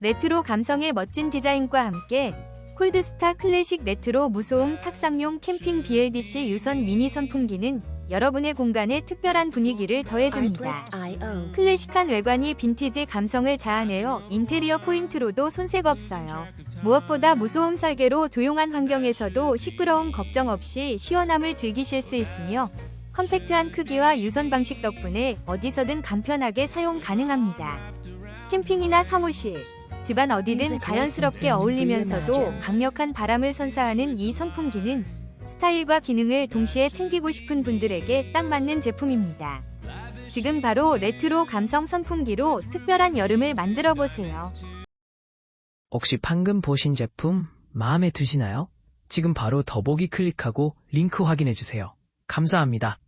레트로 감성의 멋진 디자인과 함께 콜드스타 클래식 레트로 무소음 탁상용 캠핑 BLDC 유선 미니 선풍기는 여러분의 공간에 특별한 분위기를 더해줍니다. 클래식한 외관이 빈티지 감성을 자아내어 인테리어 포인트로도 손색 없어요. 무엇보다 무소음 설계로 조용한 환경에서도 시끄러움 걱정 없이 시원함을 즐기실 수 있으며 컴팩트한 크기와 유선 방식 덕분에 어디서든 간편하게 사용 가능합니다. 캠핑이나 사무실, 집안 어디든 자연스럽게 어울리면서도 강력한 바람을 선사하는 이 선풍기는 스타일과 기능을 동시에 챙기고 싶은 분들에게 딱 맞는 제품입니다. 지금 바로 레트로 감성 선풍기로 특별한 여름을 만들어 보세요. 혹시 방금 보신 제품 마음에 드시나요? 지금 바로 더보기 클릭하고 링크 확인해 주세요. 감사합니다.